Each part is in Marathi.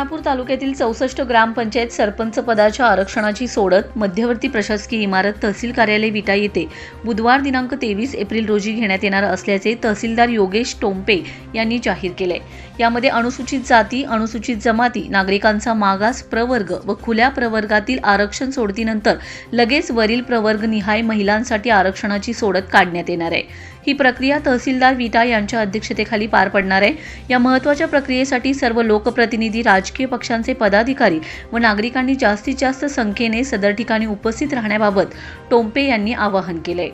खानापूर तालुक्यातील चौसष्ट ग्रामपंचायत सरपंच पदाच्या आरक्षणाची सोडत मध्यवर्ती प्रशासकीय इमारत तहसील कार्यालय विटा येथे बुधवार दिनांक तेवीस एप्रिल रोजी घेण्यात येणार असल्याचे तहसीलदार योगेश टोंपे यांनी जाहीर केले. यामध्ये अनुसूचित जाती अनुसूचित जमाती नागरिकांचा मागास प्रवर्ग व खुल्या प्रवर्गातील आरक्षण सोडतीनंतर लगेच वरील प्रवर्ग निहाय महिलांसाठी आरक्षणाची सोडत काढण्यात येणार आहे. ही प्रक्रिया तहसीलदार विटा यांच्या अध्यक्षतेखाली पार पडणार आहे. या महत्त्वाच्या प्रक्रियेसाठी सर्व लोकप्रतिनिधी राजकीय पक्षांचे पदाधिकारी व नागरिकांनी जास्तीत जास्त संख्येने सदर ठिकाणी उपस्थित राहण्याबाबत टोंपे यांनी आवाहन केले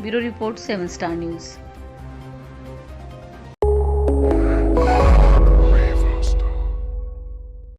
bureau report seven star news.